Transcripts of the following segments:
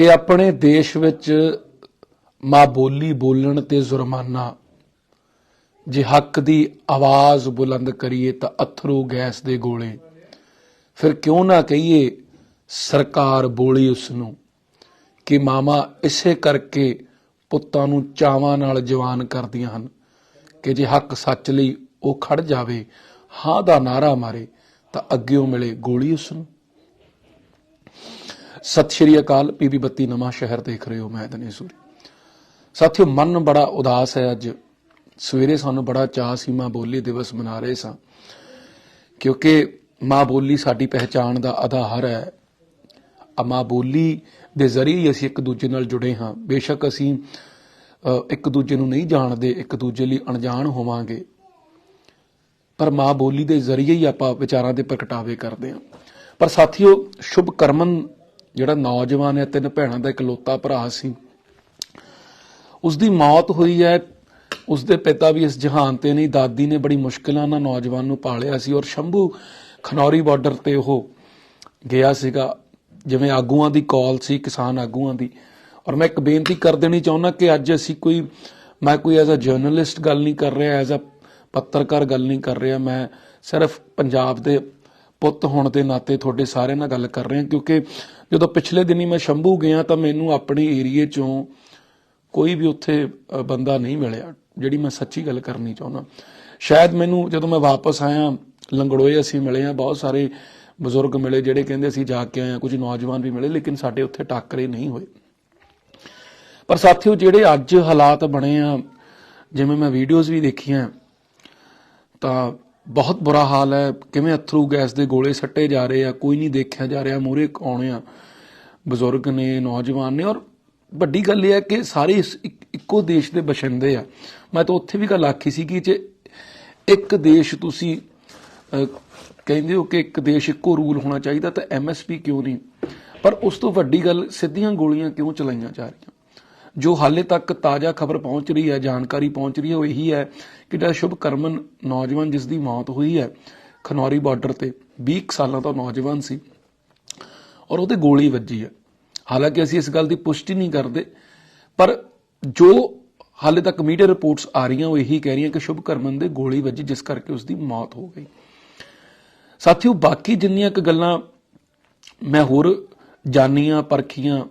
ਕਿ ਆਪਣੇ ਦੇਸ਼ ਵਿੱਚ ਮਾਂ ਬੋਲੀ ਬੋਲਣ ਤੇ ਜੁਰਮਾਨਾ, ਜੇ ਹੱਕ ਦੀ ਆਵਾਜ਼ ਬੁਲੰਦ ਕਰੀਏ ਤਾਂ ਅਥਰੂ ਗੈਸ ਦੇ ਗੋਲੇ। ਫਿਰ ਕਿਉਂ ਨਾ ਕਹੀਏ ਸਰਕਾਰ ਬੋਲੀ ਉਸ ਨੂੰ ਕਿ ਮਾਮਾ ਇਸੇ ਕਰਕੇ ਪੁੱਤਾਂ ਨੂੰ ਚਾਵਾਂ ਨਾਲ ਜਵਾਨ ਕਰਦੀਆਂ ਹਨ ਕਿ ਜੇ ਹੱਕ ਸੱਚ ਲਈ ਉਹ ਖੜ ਜਾਵੇ, ਹਾਂ ਦਾ ਨਾਰਾ ਮਾਰੇ ਤਾਂ ਅੱਗਿਓਂ ਮਿਲੇ ਗੋਲੀ ਉਸ ਨੂੰ ਸਤਿ ਸ਼੍ਰੀ ਅਕਾਲ ਪੀਬੀ ਬੱਤੀ ਨਵਾਂ ਸ਼ਹਿਰ ਦੇਖ ਰਹੇ ਹੋ ਮੈਂ ਦਨੇਸ਼ੂਰੀ ਸਾਥੀਓ, ਮਨ ਬੜਾ ਉਦਾਸ ਹੈ ਅੱਜ। ਸਵੇਰੇ ਸਾਨੂੰ ਬੜਾ ਚਾਹ ਸੀ, ਮਾਂ ਬੋਲੀ ਦਿਵਸ ਮਨਾ ਰਹੇ ਸਾਂ। ਕਿਉਂਕਿ ਮਾਂ ਬੋਲੀ ਸਾਡੀ ਪਹਿਚਾਣ ਦਾ ਆਧਾਰ ਹੈ। ਆ ਮਾਂ ਬੋਲੀ ਦੇ ਜ਼ਰੀਏ ਹੀ ਅਸੀਂ ਇੱਕ ਦੂਜੇ ਨਾਲ ਜੁੜੇ ਹਾਂ। ਬੇਸ਼ੱਕ ਅਸੀਂ ਇੱਕ ਦੂਜੇ ਨੂੰ ਨਹੀਂ ਜਾਣਦੇ, ਇੱਕ ਦੂਜੇ ਲਈ ਅਣਜਾਣ ਹੋਵਾਂਗੇ। ਪਰ ਮਾਂ ਬੋਲੀ ਦੇ ਜ਼ਰੀਏ ਹੀ ਆਪਾਂ ਵਿਚਾਰਾਂ ਦੇ ਪ੍ਰਗਟਾਵੇ ਕਰਦੇ ਹਾਂ। ਪਰ ਸਾਥੀਓ ਸ਼ੁਭ ਕਰਮਨ ਜਿਹੜਾ ਨੌਜਵਾਨ ਹੈ, ਤਿੰਨ ਭੈਣਾਂ ਦਾ ਇਕਲੌਤਾ ਭਰਾ ਸੀ। ਉਸ ਦੀ ਮੌਤ ਹੋਈ ਹੈ। ਉਸ ਦੇ ਪਿਤਾ ਵੀ ਇਸ ਜਹਾਨ ਤੇ ਨਹੀਂ ਦਾਦੀ ਨੇ ਬੜੀ ਮੁਸ਼ਕਲਾਂ ਨਾਲ ਨੌਜਵਾਨ ਨੂੰ ਪਾਲਿਆ ਸੀ ਔਰ ਸ਼ੰਭੂ ਖਨੌਰੀ ਬਾਰਡਰ ਤੇ ਉਹ ਗਿਆ ਸੀਗਾ। ਜਿਵੇਂ ਆਗੂਆਂ ਦੀ ਕਾਲ ਸੀ, ਕਿਸਾਨ ਆਗੂਆਂ ਦੀ। ਔਰ ਮੈਂ ਇੱਕ ਬੇਨਤੀ ਕਰ ਦੇਣੀ ਚਾਹੁੰਦਾ ਕਿ ਅੱਜ ਅਸੀਂ ਕੋਈ, ਮੈਂ ਕੋਈ ਐਜ਼ ਅ ਜਰਨਲਿਸਟ ਗੱਲ ਨਹੀਂ ਕਰ ਰਿਹਾ ਐਜ਼ ਅ ਪੱਤਰਕਾਰ ਗੱਲ ਨਹੀਂ ਕਰ ਰਿਹਾ। ਮੈਂ ਸਿਰਫ ਪੰਜਾਬ ਦੇ ਪੁੱਤ ਹੋਣ ਦੇ ਨਾਤੇ ਤੁਹਾਡੇ ਸਾਰਿਆਂ ਨਾਲ ਗੱਲ ਕਰ ਰਿਹਾ ਕਿਉਂਕਿ ਜਦੋਂ ਪਿਛਲੇ ਦਿਨੀ ਮੈਂ ਸ਼ੰਭੂ ਗਿਆ ਤਾਂ ਮੈਨੂੰ ਆਪਣੇ ਏਰੀਏ ਚੋਂ ਕੋਈ ਵੀ ਉੱਥੇ ਬੰਦਾ ਨਹੀਂ ਮਿਲਿਆ, ਜਿਹੜੀ ਮੈਂ ਸੱਚੀ ਗੱਲ ਕਰਨੀ ਚਾਹੁੰਦਾ। ਸ਼ਾਇਦ ਮੈਨੂੰ ਜਦੋਂ ਮੈਂ ਵਾਪਸ ਆਇਆ, ਲੰਗੜੋਏ ਅਸੀਂ ਮਿਲੇ ਆ ਬਹੁਤ ਸਾਰੇ ਬਜ਼ੁਰਗ ਮਿਲੇ ਜਿਹੜੇ ਕਹਿੰਦੇ ਅਸੀਂ ਜਾ ਕੇ ਆਏ ਆ ਕੁਝ ਨੌਜਵਾਨ ਵੀ ਮਿਲੇ, ਲੇਕਿਨ ਸਾਡੇ ਉੱਥੇ ਟੱਕਰੇ ਨਹੀਂ ਹੋਏ। ਪਰ ਸਾਥੀਓ, ਜਿਹੜੇ ਅੱਜ ਹਾਲਾਤ ਬਣੇ ਆ, ਜਿਵੇਂ ਮੈਂ ਵੀਡੀਓਜ਼ ਵੀ ਦੇਖੀਆਂ, ਤਾਂ ਬਹੁਤ ਬੁਰਾ ਹਾਲ ਹੈ। ਕਿਵੇਂ ਅਥਰੂ ਗੈਸ ਦੇ ਗੋਲੇ ਸੱਟੇ ਜਾ ਰਹੇ ਆ, ਕੋਈ ਨਹੀਂ ਦੇਖਿਆ ਜਾ ਰਿਹਾ ਮੂਰੇ ਆਉਣੇ ਆ ਬਜ਼ੁਰਗ ਨੇ, ਨੌਜਵਾਨ ਨੇ ਔਰ ਵੱਡੀ ਗੱਲ ਇਹ ਹੈ ਕਿ ਸਾਰੇ ਇਸ ਇੱਕੋ ਦੇਸ਼ ਦੇ ਬਸ਼ਿੰਦੇ ਆ। ਮੈਂ ਤਾਂ ਉੱਥੇ ਵੀ ਗੱਲ ਆਖੀ ਸੀ ਕਿ ਜੇ ਇੱਕ ਦੇਸ਼ ਤੁਸੀਂ ਕਹਿੰਦੇ ਹੋ ਕਿ ਇੱਕ ਦੇਸ਼ ਇੱਕੋ ਰੂਲ ਹੋਣਾ ਚਾਹੀਦਾ, ਤਾਂ ਐਮਐਸਪੀ ਕਿਉਂ ਨਹੀਂ? ਪਰ ਉਸ ਤੋਂ ਵੱਡੀ ਗੱਲ ਸਿੱਧੀਆਂ ਗੋਲੀਆਂ ਕਿਉਂ ਚਲਾਈਆਂ ਜਾ ਰਹੀਆਂ? ਜੋ ਹਾਲੇ ਤੱਕ ਤਾਜ਼ਾ ਖਬਰ ਪਹੁੰਚ ਰਹੀ ਹੈ, ਜਾਣਕਾਰੀ ਪਹੁੰਚ ਰਹੀ ਹੈ, ਉਹ ਇਹੀ ਹੈ ਕਿ ਜਿਹੜਾ ਸ਼ੁਭ ਕਰਮਨ ਨੌਜਵਾਨ ਜਿਸ ਦੀ ਮੌਤ ਹੋਈ ਹੈ ਖਨੌਰੀ ਬਾਰਡਰ ਤੇ 20 ਕੁ ਸਾਲਾਂ ਦਾ ਨੌਜਵਾਨ ਸੀ ਔਰ ਉਹਦੇ ਗੋਲੀ ਵੱਜੀ ਹੈ। ਹਾਲਾਂਕਿ ਅਸੀਂ ਇਸ ਗੱਲ ਦੀ ਪੁਸ਼ਟੀ ਨਹੀਂ ਕਰਦੇ, ਪਰ ਜੋ ਹਾਲੇ ਤੱਕ ਮੀਡੀਆ ਰਿਪੋਰਟਸ ਆ ਰਹੀਆਂ, ਉਹ ਇਹੀ ਕਹਿ ਰਹੀਆਂ ਕਿ ਸ਼ੁਭ ਕਰਮਨ ਦੇ ਗੋਲੀ ਵੱਜੀ, ਜਿਸ ਕਰਕੇ ਉਸ ਦੀ ਮੌਤ ਹੋ ਗਈ। ਸਾਥੀਓ, ਬਾਕੀ ਜਿੰਨੀਆਂ ਕੁ ਗੱਲਾਂ ਮੈਂ ਹੋਰ ਜਾਨੀਆਂ ਪਰਖੀਆਂ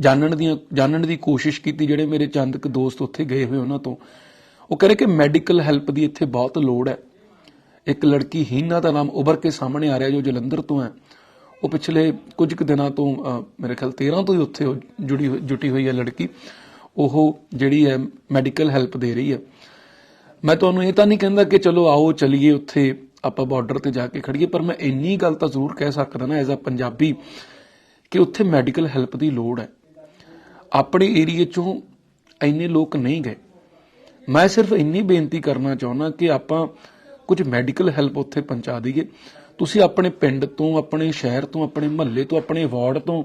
ਜਾਣਨ ਦੀਆਂ, ਜਾਣਨ ਦੀ ਕੋਸ਼ਿਸ਼ ਕੀਤੀ, ਜਿਹੜੇ ਮੇਰੇ ਚੰਦ ਕੁ ਦੋਸਤ ਉੱਥੇ ਗਏ ਹੋਏ ਉਹਨਾਂ ਤੋਂ। ਉਹ ਕਹਿੰਦੇ ਕਿ ਮੈਡੀਕਲ ਹੈਲਪ ਦੀ ਇੱਥੇ ਬਹੁਤ ਲੋੜ ਹੈ। ਇੱਕ ਲੜਕੀ ਹੀਨਾ ਦਾ ਨਾਮ ਉਭਰ ਕੇ ਸਾਹਮਣੇ ਆ ਰਿਹਾ, ਜੋ ਜਲੰਧਰ ਤੋਂ ਹੈ। ਉਹ ਪਿਛਲੇ ਕੁਝ ਕੁ ਦਿਨਾਂ ਤੋਂ ਮੇਰੇ ਖਿਆਲ 13 ਤੋਂ ਹੀ ਉੱਥੇ ਉਹ ਜੁੜੀ ਹੋਈ- ਜੁਟੀ ਹੋਈ ਹੈ ਲੜਕੀ। ਉਹ ਜਿਹੜੀ ਹੈ, ਮੈਡੀਕਲ ਹੈਲਪ ਦੇ ਰਹੀ ਹੈ। ਮੈਂ ਤੁਹਾਨੂੰ ਇਹ ਤਾਂ ਨਹੀਂ ਕਹਿੰਦਾ ਕਿ ਚਲੋ ਆਓ, ਚਲੀਏ ਉੱਥੇ, ਆਪਾਂ ਬਾਰਡਰ ਤੇ ਜਾ ਕੇ ਖੜੀਏ ਪਰ ਮੈਂ ਇੰਨੀ ਗੱਲ ਤਾਂ ਜ਼ਰੂਰ ਕਹਿ ਸਕਦਾ ਨਾ, ਐਜ਼ ਅ ਪੰਜਾਬੀ, ਕਿ ਉੱਥੇ ਮੈਡੀਕਲ ਹੈਲਪ ਦੀ ਲੋੜ ਹੈ। ਆਪਣੇ ਏਰੀਏ ਚੋਂ ਇੰਨੇ ਲੋਕ ਨਹੀਂ ਗਏ। ਮੈਂ ਸਿਰਫ ਇੰਨੀ ਬੇਨਤੀ ਕਰਨਾ ਚਾਹੁੰਦਾ ਕਿ ਆਪਾਂ ਕੁਝ ਮੈਡੀਕਲ ਹੈਲਪ ਉੱਥੇ ਪਹੁੰਚਾ ਦਈਏ। ਤੁਸੀਂ ਆਪਣੇ ਪਿੰਡ ਤੋਂ, ਆਪਣੇ ਸ਼ਹਿਰ ਤੋਂ, ਆਪਣੇ ਮਹੱਲੇ ਤੋਂ, ਆਪਣੇ ਵਾਰਡ ਤੋਂ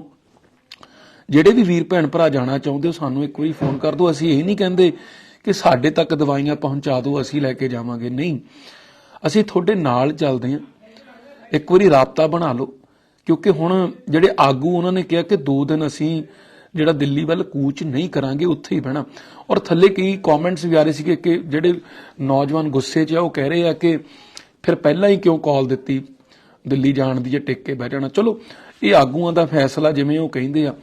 ਜਿਹੜੇ ਵੀ ਵੀਰ ਭੈਣ ਭਰਾ ਜਾਣਾ ਚਾਹੁੰਦੇ ਹੋ, ਸਾਨੂੰ ਇੱਕ ਵਾਰੀ ਫੋਨ ਕਰ ਦਿਓ। ਅਸੀਂ ਇਹ ਨਹੀਂ ਕਹਿੰਦੇ ਕਿ ਸਾਡੇ ਤੱਕ ਦਵਾਈਆਂ ਪਹੁੰਚਾ ਦਿਓ, ਅਸੀਂ ਲੈ ਕੇ ਜਾਵਾਂਗੇ। ਨਹੀਂ। ਅਸੀਂ ਤੁਹਾਡੇ ਨਾਲ ਚੱਲਦੇ ਹਾਂ। ਇੱਕ ਵਾਰੀ ਰਾਬਤਾ ਬਣਾ ਲਓ। ਕਿਉਂਕਿ ਹੁਣ ਜਿਹੜੇ ਆਗੂ, ਉਹਨਾਂ ਨੇ ਕਿਹਾ ਕਿ 2 ਦਿਨ ਅਸੀਂ ਜਿਹੜਾ ਦਿੱਲੀ ਵੱਲ ਕੂਚ ਨਹੀਂ ਕਰਾਂਗੇ, ਉੱਥੇ ਹੀ ਬਹਿਣਾ। ਔਰ ਥੱਲੇ ਕਈ ਕਮੈਂਟਸ ਵੀ ਆ ਰਹੇ ਸੀਗੇ ਕਿ ਜਿਹੜੇ ਨੌਜਵਾਨ ਗੁੱਸੇ 'ਚ ਆ, ਉਹ ਕਹਿ ਰਹੇ ਆ ਕਿ ਫਿਰ ਪਹਿਲਾਂ ਹੀ ਕਿਉਂ ਕਾਲ ਦਿੱਤੀ? ਦਿੱਲੀ ਜਾਣ ਦੀ ਜੇ ਟਿਕ ਕੇ ਬਹਿ ਜਾਣਾ। ਚਲੋ, ਇਹ ਆਗੂਆਂ ਦਾ ਫੈਸਲਾ ਜਿਵੇਂ ਉਹ ਕਹਿੰਦੇ ਆ।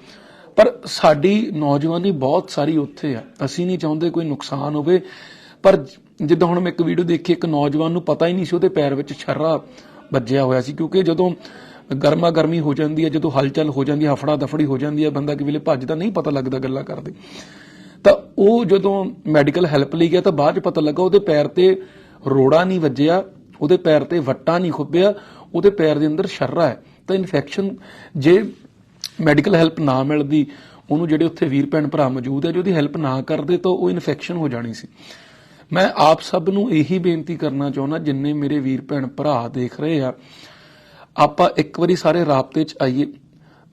ਪਰ ਸਾਡੀ ਨੌਜਵਾਨੀ ਬਹੁਤ ਸਾਰੀ ਉੱਥੇ ਆ। ਅਸੀਂ ਨਹੀਂ ਚਾਹੁੰਦੇ ਕੋਈ ਨੁਕਸਾਨ ਹੋਵੇ। ਪਰ ਜਿੱਦਾਂ ਹੁਣ ਮੈਂ ਇੱਕ ਵੀਡੀਓ ਦੇਖੀ, ਇੱਕ ਨੌਜਵਾਨ ਨੂੰ ਪਤਾ ਹੀ ਨਹੀਂ ਸੀ, ਉਹਦੇ ਪੈਰ ਵਿੱਚ ਛਰਰਾ ਵੱਜਿਆ ਹੋਇਆ ਸੀ। ਕਿਉਂਕਿ ਜਦੋਂ ਗਰਮਾ ਗਰਮੀ ਹੋ ਜਾਂਦੀ ਹੈ, ਜਦੋਂ ਹਲਚਲ ਹੋ ਜਾਂਦੀ ਹੈ, ਹਫੜਾ ਦਫੜੀ ਹੋ ਜਾਂਦੀ ਹੈ, ਬੰਦਾ ਕਿਵੇਂ ਭੱਜਦਾ ਨਹੀਂ ਪਤਾ ਲੱਗਦਾ ਗੱਲਾਂ ਕਰਦੇ। ਤਾਂ ਉਹ ਜਦੋਂ ਮੈਡੀਕਲ ਹੈਲਪ ਲਈ ਗਿਆ ਤਾਂ ਬਾਅਦ ਚ ਪਤਾ ਲੱਗਾ ਉਹਦੇ ਪੈਰ ਤੇ ਰੋੜਾ ਨਹੀਂ ਵੱਜਿਆ, ਉਹਦੇ ਪੈਰ ਤੇ ਵੱਟਾ ਨਹੀਂ ਖੁੱਬਿਆ ਉਹਦੇ ਪੈਰ ਦੇ ਅੰਦਰ ਸ਼ਰਰਾ ਹੈ। ਤਾਂ ਇਨਫੈਕਸ਼ਨ ਜੇ ਮੈਡੀਕਲ ਹੈਲਪ ਨਾ ਮਿਲਦੀ, ਉਹਨੂੰ ਜਿਹੜੇ ਉੱਥੇ ਵੀਰ ਭੈਣ ਭਰਾ ਮੌਜੂਦ ਹੈ, ਜੇ ਉਹਦੀ ਹੈਲਪ ਨਾ ਕਰਦੇ ਤਾਂ ਉਹ ਇਨਫੈਕਸ਼ਨ ਹੋ ਜਾਣੀ ਸੀ। ਮੈਂ ਆਪ ਸਭ ਨੂੰ ਇਹੀ ਬੇਨਤੀ ਕਰਨਾ ਚਾਹੁੰਦਾ, ਜਿੰਨੇ ਮੇਰੇ ਵੀਰ ਭੈਣ ਭਰਾ ਦੇਖ ਰਹੇ ਆ ਆਪਾਂ ਇੱਕ ਵਾਰੀ ਸਾਰੇ ਰਾਬਤੇ 'ਚ ਆਈਏ,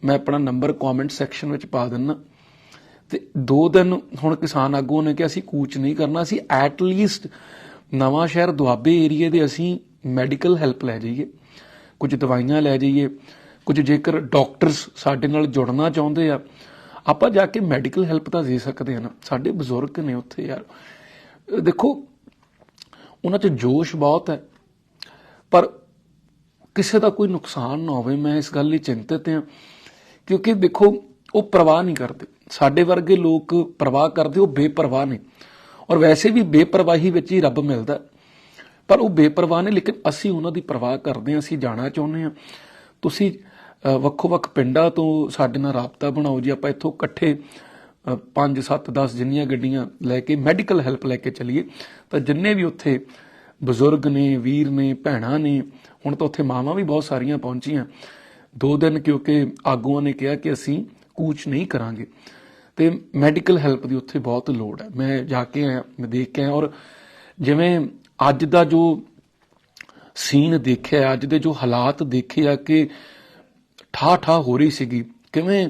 ਮੈਂ ਆਪਣਾ ਨੰਬਰ ਕਮੈਂਟ ਸੈਕਸ਼ਨ ਵਿੱਚ ਪਾ ਦਿੰਨਾ। ਤੇ ਦੋ ਦਿਨ ਹੁਣ ਕਿਸਾਨ ਆਗੂਆਂ ਨੇ ਕਿ ਅਸੀਂ ਕੂਚ ਨਹੀਂ ਕਰਨਾ, ਅਸੀਂ ਐਟ ਲੀਸਟ ਨਵਾਂ ਸ਼ਹਿਰ ਦੁਆਬੇ ਏਰੀਏ ਦੇ ਅਸੀਂ ਮੈਡੀਕਲ ਹੈਲਪ ਲੈ ਜਾਈਏ। ਕੁਝ ਦਵਾਈਆਂ ਲੈ ਜਾਈਏ, ਕੁਝ ਜੇਕਰ ਡਾਕਟਰਸ ਸਾਡੇ ਨਾਲ ਜੁੜਨਾ ਚਾਹੁੰਦੇ ਆ, ਆਪਾਂ ਜਾ ਕੇ ਮੈਡੀਕਲ ਹੈਲਪ ਤਾਂ ਦੇ ਸਕਦੇ ਹਾਂ ਨਾ। ਸਾਡੇ ਬਜ਼ੁਰਗ ਨੇ ਉੱਥੇ ਯਾਰ। ਦੇਖੋ, ਉਹਨਾਂ 'ਚ ਜੋਸ਼ ਬਹੁਤ ਹੈ, ਪਰ ਕਿਸੇ ਦਾ ਕੋਈ ਨੁਕਸਾਨ ਨਾ ਹੋਵੇ, ਮੈਂ ਇਸ ਗੱਲ ਲਈ ਚਿੰਤਤ ਹਾਂ। ਕਿਉਂਕਿ ਦੇਖੋ, ਉਹ ਪਰਵਾਹ ਨਹੀਂ ਕਰਦੇ। ਸਾਡੇ ਵਰਗੇ ਲੋਕ ਪਰਵਾਹ ਕਰਦੇ, ਉਹ ਬੇਪਰਵਾਹ ਨੇ। ਔਰ ਵੈਸੇ ਵੀ ਬੇਪਰਵਾਹੀ ਵਿੱਚ ਹੀ ਰੱਬ ਮਿਲਦਾ। ਪਰ ਉਹ ਬੇਪਰਵਾਹ ਨੇ, ਲੇਕਿਨ ਅਸੀਂ ਉਹਨਾਂ ਦੀ ਪਰਵਾਹ ਕਰਦੇ ਹਾਂ, ਅਸੀਂ ਜਾਣਾ ਚਾਹੁੰਦੇ ਹਾਂ। ਤੁਸੀਂ ਵੱਖੋ-ਵੱਖ ਪਿੰਡਾਂ ਤੋਂ ਸਾਡੇ ਨਾਲ ਰਾਬਤਾ ਬਣਾਓ। ਜੀ ਆਪਾਂ ਇੱਥੋਂ ਇਕੱਠੇ 5 7 10 ਜਿੰਨੀਆਂ ਗੱਡੀਆਂ ਲੈ ਕੇ ਮੈਡੀਕਲ ਹੈਲਪ ਲੈ ਕੇ ਚੱਲੀਏ, ਤਾਂ ਜਿੰਨੇ ਵੀ ਉੱਥੇ ਬਜ਼ੁਰਗ ਨੇ, ਵੀਰ ਨੇ, ਭੈਣਾਂ ਨੇ, ਹੁਣ ਤਾਂ ਉੱਥੇ ਮਾਵਾਂ ਵੀ ਬਹੁਤ ਸਾਰੀਆਂ ਪਹੁੰਚੀਆਂ। ਦੋ ਦਿਨ ਕਿਉਂਕਿ ਆਗੂਆਂ ਨੇ ਕਿਹਾ ਕਿ ਅਸੀਂ ਕੂਚ ਨਹੀਂ ਕਰਾਂਗੇ। ਤੇ ਮੈਡੀਕਲ ਹੈਲਪ ਦੀ ਉੱਥੇ ਬਹੁਤ ਲੋੜ ਹੈ। ਮੈਂ ਜਾ ਕੇ ਆਇਆ, ਮੈਂ ਦੇਖ ਕੇ ਆਇਆ ਔਰ ਜਿਵੇਂ ਅੱਜ ਦਾ ਜੋ ਸੀਨ ਦੇਖਿਆ, ਅੱਜ ਦੇ ਜੋ ਹਾਲਾਤ ਦੇਖੇ ਆ ਕਿ ਠਾ ਠਾ ਹੋ ਰਹੀ ਸੀਗੀ, ਕਿਵੇਂ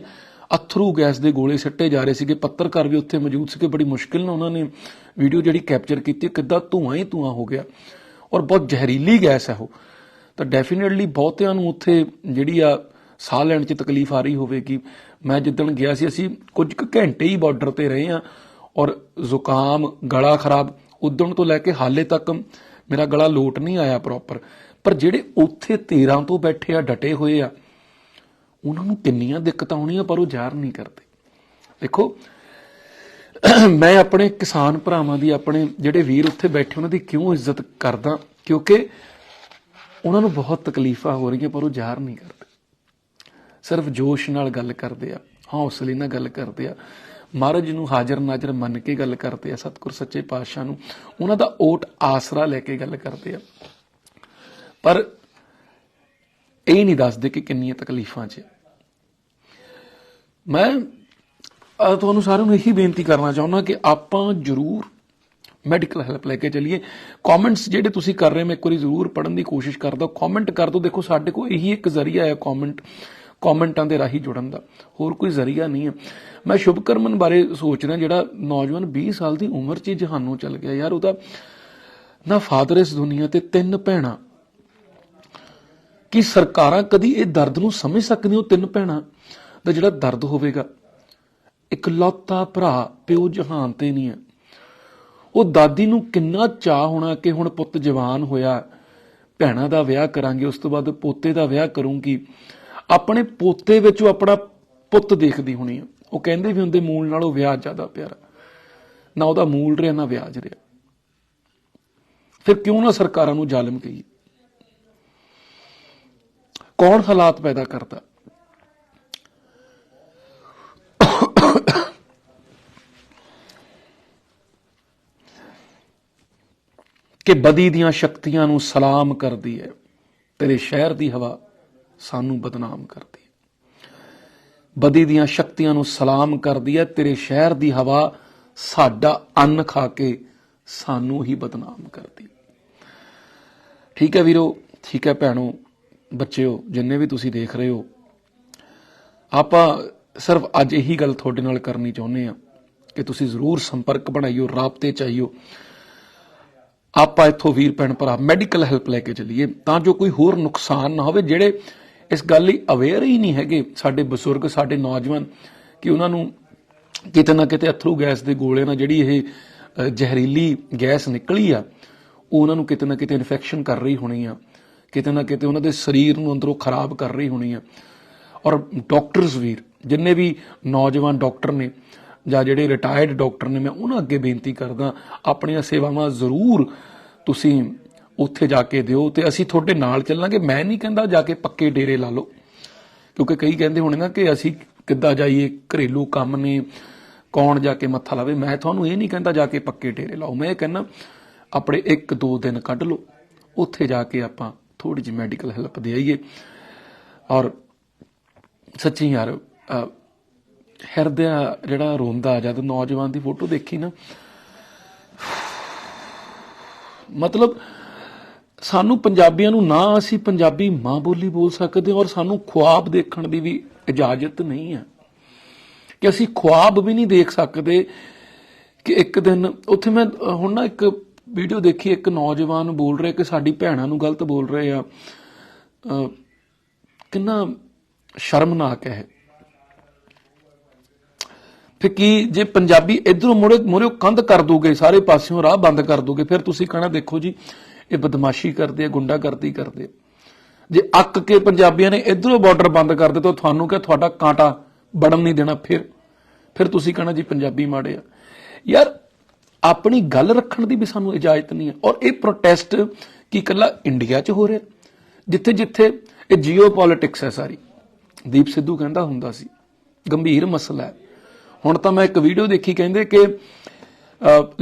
ਅਥਰੂ ਗੈਸ ਦੇ ਗੋਲੇ ਸਿੱਟੇ ਜਾ ਰਹੇ ਸੀਗੇ। ਪੱਤਰਕਾਰ ਵੀ ਉੱਥੇ ਮੌਜੂਦ ਸੀਗੇ। ਬੜੀ ਮੁਸ਼ਕਿਲ ਨਾਲ ਉਹਨਾਂ ਨੇ ਵੀਡੀਓ ਜਿਹੜੀ ਕੈਪਚਰ ਕੀਤੀ, ਕਿੱਦਾਂ ਧੂਆਂ ਹੀ ਧੂਆਂ ਹੋ ਗਿਆ। ਔਰ ਬਹੁਤ ਜ਼ਹਿਰੀਲੀ ਗੈਸ ਹੈ ਉਹ। ਤਾਂ ਡੈਫੀਨਿਟਲੀ ਬਹੁਤਿਆਂ ਨੂੰ ਉੱਥੇ ਜਿਹੜੀ ਆ ਸਾਹ ਲੈਣ 'ਚ ਤਕਲੀਫ ਆ ਰਹੀ ਹੋਵੇਗੀ। ਮੈਂ ਜਿੱਦਣ ਗਿਆ ਸੀ, ਅਸੀਂ ਕੁਝ ਕੁ ਘੰਟੇ ਹੀ ਬਾਰਡਰ ਤੇ ਰਹੇ ਆ ਔਰ ਜ਼ੁਕਾਮ, ਗਲਾ ਖਰਾਬ ਉਦੋਂ ਤੋਂ ਲੈ ਕੇ ਹਾਲੇ ਤੱਕ ਮੇਰਾ ਗਲਾ ਲੋਟ ਨਹੀਂ ਆਇਆ ਪ੍ਰੋਪਰ ਪਰ ਜਿਹੜੇ ਉੱਥੇ 13 ਤੋਂ ਬੈਠੇ ਆ, ਡਟੇ ਹੋਏ ਆ ਉਹਨਾਂ ਨੂੰ ਕਿੰਨੀਆਂ ਦਿੱਕਤਾਂ ਆਉਣੀਆਂ, ਪਰ ਉਹ ਜ਼ਾਹਰ ਨਹੀਂ ਕਰਦੇ। ਦੇਖੋ, ਮੈਂ ਆਪਣੇ ਕਿਸਾਨ ਭਰਾਵਾਂ ਦੀ, ਆਪਣੇ ਜਿਹੜੇ ਵੀਰ ਉੱਥੇ ਬੈਠੇ, ਉਹਨਾਂ ਦੀ ਕਿਉਂ ਇੱਜ਼ਤ ਕਰਦਾ? ਕਿਉਂਕਿ ਉਹਨਾਂ ਨੂੰ ਬਹੁਤ ਤਕਲੀਫਾਂ ਹੋ ਰਹੀਆਂ, ਪਰ ਉਹ ਜ਼ਾਹਰ ਨਹੀਂ ਕਰਦੇ। ਸਿਰਫ ਜੋਸ਼ ਨਾਲ ਗੱਲ ਕਰਦੇ ਆ, ਹੌਸਲੇ ਨਾਲ ਗੱਲ ਕਰਦੇ ਆ। ਮਹਾਰਾਜ ਨੂੰ ਹਾਜ਼ਰ ਨਾਜ਼ਰ ਮੰਨ ਕੇ ਗੱਲ ਕਰਦੇ ਆ, ਸਤਿਗੁਰ ਸੱਚੇ ਪਾਤਸ਼ਾਹ ਨੂੰ। ਉਹਨਾਂ ਦਾ ਓਟ ਆਸਰਾ ਲੈ ਕੇ ਗੱਲ ਕਰਦੇ ਆ। ਪਰ ਇਹ ਨਹੀਂ ਦੱਸਦੇ ਕਿ ਕਿੰਨੀਆਂ ਤਕਲੀਫਾਂ 'ਚ ਮੈਂ ਤੁਹਾਨੂੰ ਸਾਰਿਆਂ ਨੂੰ ਇਹੀ ਬੇਨਤੀ ਕਰਨਾ ਚਾਹੁੰਦਾ ਕਿ ਆਪਾਂ ਜ਼ਰੂਰ ਮੈਡੀਕਲ ਹੈਲਪ ਲੈ ਕੇ ਚਲੀਏ। ਕਮੈਂਟਸ ਜਿਹੜੇ ਤੁਸੀਂ ਕਰ ਰਹੇ ਮੈਂ ਇੱਕ ਵਾਰੀ ਜ਼ਰੂਰ ਪੜਨ ਦੀ ਕੋਸ਼ਿਸ਼ ਕਰਦਾ। ਕਮੈਂਟ ਕਰ ਦਿਓ। ਦੇਖੋ, ਸਾਡੇ ਕੋਲ ਇਹੀ ਇੱਕ ਜ਼ਰੀਆ ਹੈ ਕਮੈਂਟ ਕਮੈਂਟਾਂ ਦੇ ਰਾਹੀਂ ਜੁੜਨ ਦਾ। ਹੋਰ ਕੋਈ ਜ਼ਰੀਆ ਨਹੀਂ ਹੈ। ਮੈਂ ਸ਼ੁਭਕਰਮਨ ਬਾਰੇ ਸੋਚ ਰਿਹਾ, ਜਿਹੜਾ ਨੌਜਵਾਨ 20 ਸਾਲ ਦੀ ਉਮਰ 'ਚ ਹੀ ਜਹਾਨੋਂ ਚਲ ਗਿਆ। ਯਾਰ, ਉਹਦਾ ਨਾ ਫਾਦਰ ਇਸ ਦੁਨੀਆ ਤੇ ਤਿੰਨ ਭੈਣਾਂ। ਕਿ ਸਰਕਾਰਾਂ ਕਦੀ ਇਹ ਦਰਦ ਨੂੰ ਸਮਝ ਸਕਦੀਆਂ ਉਹ ਤਿੰਨ ਭੈਣਾਂ? ਦਾ ਜਿਹੜਾ ਦਰਦ ਹੋਵੇਗਾ, ਇਕਲੌਤਾ ਭਰਾ ਪਿਓ ਜਹਾਨ ਤੇ ਨਹੀਂ ਹੈ। ਉਹ ਦਾਦੀ ਨੂੰ ਕਿੰਨਾ ਚਾਹ ਹੋਣਾ ਕਿ ਹੁਣ ਪੁੱਤ ਜਵਾਨ ਹੋਇਆ, ਭੈਣਾਂ ਦਾ ਵਿਆਹ ਕਰਾਂਗੇ, ਉਸ ਤੋਂ ਬਾਅਦ ਪੋਤੇ ਦਾ ਵਿਆਹ ਕਰੂੰਗੀ। ਆਪਣੇ ਪੋਤੇ ਵਿੱਚ ਉਹ ਆਪਣਾ ਪੁੱਤ ਦੇਖਦੀ ਹੋਣੀ ਆ ਉਹ ਕਹਿੰਦੇ ਵੀ ਹੁੰਦੇ ਮੂਲ ਨਾਲੋਂ ਵਿਆਹ ਜ਼ਿਆਦਾ ਪਿਆਰਾ। ਨਾ ਉਹਦਾ ਮੂਲ ਰਿਹਾ, ਨਾ ਵਿਆਜ ਰਿਹਾ। ਫਿਰ ਕਿਉਂ ਨਾ ਸਰਕਾਰਾਂ ਨੂੰ ਜ਼ਾਲਮ ਕਹੀਏ? ਕੌਣ ਹਾਲਾਤ ਪੈਦਾ ਕਰਦਾ? ਕਿ ਬਦੀ ਦੀਆਂ ਸ਼ਕਤੀਆਂ ਨੂੰ ਸਲਾਮ ਕਰਦੀ ਹੈ। ਤੇਰੇ ਸ਼ਹਿਰ ਦੀ ਹਵਾ ਸਾਨੂੰ ਬਦਨਾਮ ਕਰਦੀ ਹੈ। ਬਦੀ ਦੀਆਂ ਸ਼ਕਤੀਆਂ ਨੂੰ ਸਲਾਮ ਕਰਦੀ ਹੈ। ਤੇਰੇ ਸ਼ਹਿਰ ਦੀ ਹਵਾ ਸਾਡਾ ਅੰਨ ਖਾ ਕੇ ਸਾਨੂੰ ਹੀ ਬਦਨਾਮ ਕਰਦੀ ਠੀਕ ਹੈ ਵੀਰੋ, ਠੀਕ ਹੈ ਭੈਣੋ, ਬੱਚਿਓ, ਜਿੰਨੇ ਵੀ ਤੁਸੀਂ ਦੇਖ ਰਹੇ ਹੋ, ਆਪਾਂ ਸਿਰਫ ਅੱਜ ਇਹੀ ਗੱਲ ਤੁਹਾਡੇ ਨਾਲ ਕਰਨੀ ਚਾਹੁੰਦੇ ਆ ਕਿ ਤੁਸੀਂ ਜ਼ਰੂਰ ਸੰਪਰਕ ਬਣਾਈਓ, ਰਾਬਤੇ ਚਾਹੀਓ ਆਪਾਂ ਇੱਥੋਂ ਵੀਰ, ਭੈਣ, ਭਰਾ ਮੈਡੀਕਲ ਹੈਲਪ ਲੈ ਕੇ ਚੱਲੀਏ। ਤਾਂ ਜੋ ਕੋਈ ਹੋਰ ਨੁਕਸਾਨ ਨਾ ਹੋਵੇ, ਜਿਹੜੇ ਇਸ ਗੱਲ ਲਈ ਅਵੇਅਰ ਹੀ ਨਹੀਂ ਹੈਗੇ ਸਾਡੇ ਬਜ਼ੁਰਗ, ਸਾਡੇ ਨੌਜਵਾਨ, ਕਿ ਉਹਨਾਂ ਨੂੰ ਕਿਤੇ ਨਾ ਕਿਤੇ ਅਥਰੂ ਗੈਸ ਦੇ ਗੋਲੇ ਨਾਲ ਜਿਹੜੀ ਇਹ ਜ਼ਹਿਰੀਲੀ ਗੈਸ ਨਿਕਲੀ ਆ, ਉਹ ਉਹਨਾਂ ਨੂੰ ਕਿਤੇ ਨਾ ਕਿਤੇ ਇਨਫੈਕਸ਼ਨ ਕਰ ਰਹੀ ਹੋਣੀ ਆ। ਕਿਤੇ ਨਾ ਕਿਤੇ ਉਹਨਾਂ ਦੇ ਸਰੀਰ ਨੂੰ ਅੰਦਰੋਂ ਖਰਾਬ ਕਰ ਰਹੀ ਹੋਣੀ ਆ। ਔਰ ਡਾਕਟਰਸ ਵੀਰ, ਜਿੰਨੇ ਵੀ ਨੌਜਵਾਨ ਡਾਕਟਰ ਨੇ ਜਾਂ ਜਿਹੜੇ ਰਿਟਾਇਰਡ ਡਾਕਟਰ ਨੇ, ਮੈਂ ਉਹਨਾਂ ਅੱਗੇ ਬੇਨਤੀ ਕਰਦਾ, ਆਪਣੀਆਂ ਸੇਵਾਵਾਂ ਜ਼ਰੂਰ ਤੁਸੀਂ ਉੱਥੇ ਜਾ ਕੇ ਦਿਓ ਤੇ ਅਸੀਂ ਤੁਹਾਡੇ ਨਾਲ ਚੱਲਾਂਗੇ। ਮੈਂ ਨਹੀਂ ਕਹਿੰਦਾ ਜਾ ਕੇ ਪੱਕੇ ਡੇਰੇ ਲਾ ਲਓ, ਕਿਉਂਕਿ ਕਈ ਕਹਿੰਦੇ ਹੋਣੇ ਨਾ ਕਿ ਅਸੀਂ ਕਿੱਦਾਂ ਜਾਈਏ, ਘਰੇਲੂ ਕੰਮ ਨੇ, ਕੌਣ ਜਾ ਕੇ ਮੱਥਾ ਲਾਵੇ। ਮੈਂ ਤੁਹਾਨੂੰ ਇਹ ਨਹੀਂ ਕਹਿੰਦਾ ਜਾ ਕੇ ਪੱਕੇ ਡੇਰੇ ਲਾਓ। ਮੈਂ ਇਹ ਕਹਿੰਦਾ, ਆਪਣੇ ਇੱਕ ਦੋ ਦਿਨ ਕੱਢ ਲਓ, ਉੱਥੇ ਜਾ ਕੇ ਆਪਾਂ ਥੋੜੀ ਜਿਹੀ ਮੈਡੀਕਲ ਹੈਲਪ ਦੇ ਆਈਏ। ਔਰ ਸੱਚੀ ਯਾਰ ਹਿਰਦਿਆ ਜਿਹੜਾ ਰੋਂਦਾ, ਜਦ ਨੌਜਵਾਨ ਦੀ ਫੋਟੋ ਦੇਖੀ ਨਾ, ਮਤਲਬ ਸਾਨੂੰ ਪੰਜਾਬੀਆਂ ਨੂੰ ਨਾ ਅਸੀਂ ਪੰਜਾਬੀ ਮਾਂ ਬੋਲੀ ਬੋਲ ਸਕਦੇ ਔਰ ਸਾਨੂੰ ਖੁਆਬ ਦੇਖਣ ਦੀ ਵੀ ਇਜਾਜ਼ਤ ਨਹੀਂ ਹੈ। ਕਿ ਅਸੀਂ ਖੁਆਬ ਵੀ ਨਹੀਂ ਦੇਖ ਸਕਦੇ ਕਿ ਇੱਕ ਦਿਨ, ਉੱਥੇ ਮੈਂ ਹੁਣ ਨਾ ਇੱਕ ਵੀਡੀਓ ਦੇਖੀ, ਇੱਕ ਨੌਜਵਾਨ ਬੋਲ ਰਿਹਾ ਕਿ ਸਾਡੀ ਭੈਣਾਂ ਨੂੰ ਗਲਤ ਬੋਲ ਰਹੇ ਆ। ਕਿੰਨਾ ਸ਼ਰਮਨਾਕ ਹੈ ਫਿਰ ਕੀ ਜੇ ਪੰਜਾਬੀ ਇਧਰੋਂ ਮੁੜੇ ਮੁਰੇ ਕੰਧ ਕਰ ਦੋਗੇ, ਸਾਰੇ ਪਾਸਿਓਂ ਰਾਹ ਬੰਦ ਕਰ ਦੋਗੇ, ਫਿਰ ਤੁਸੀਂ ਕਹਣਾ ਦੇਖੋ ਜੀ, ਇਹ ਬਦਮਾਸ਼ੀ ਕਰਦੇ ਆ, ਗੁੰਡਾਗਰਦੀ ਕਰਦੇ ਆ। ਜੇ ਅੱਕ ਕੇ ਪੰਜਾਬੀਆਂ ਨੇ ਇਧਰੋਂ ਬਾਰਡਰ ਬੰਦ ਕਰ ਦਿੱਤਾ ਤੁਹਾਨੂੰ ਕਿ ਤੁਹਾਡਾ ਕਾਂਟਾ ਵੜਨ ਨਹੀਂ ਦੇਣਾ, ਫਿਰ ਫਿਰ ਤੁਸੀਂ ਕਹਣਾ ਜੀ ਪੰਜਾਬੀ ਮਾੜੇ ਆ। ਯਾਰ, ਆਪਣੀ ਗੱਲ ਰੱਖਣ ਦੀ ਵੀ ਸਾਨੂੰ ਇਜਾਜ਼ਤ ਨਹੀਂ ਹੈ। ਔਰ ਇਹ ਪ੍ਰੋਟੈਸਟ ਕੀ ਇਕੱਲਾ ਇੰਡੀਆ 'ਚ ਹੋ ਰਿਹਾ। ਜਿੱਥੇ ਜਿੱਥੇ ਇਹ ਜੀਓ ਪੋਲਿਟਿਕਸ ਹੈ ਸਾਰੀ। ਦੀਪ ਸਿੱਧੂ ਕਹਿੰਦਾ ਹੁੰਦਾ ਸੀ, ਗੰਭੀਰ ਮਸਲਾ ਹੈ। ਹੁਣ ਤਾਂ ਮੈਂ ਇੱਕ ਵੀਡੀਓ ਦੇਖੀ ਕਹਿੰਦੇ ਕਿ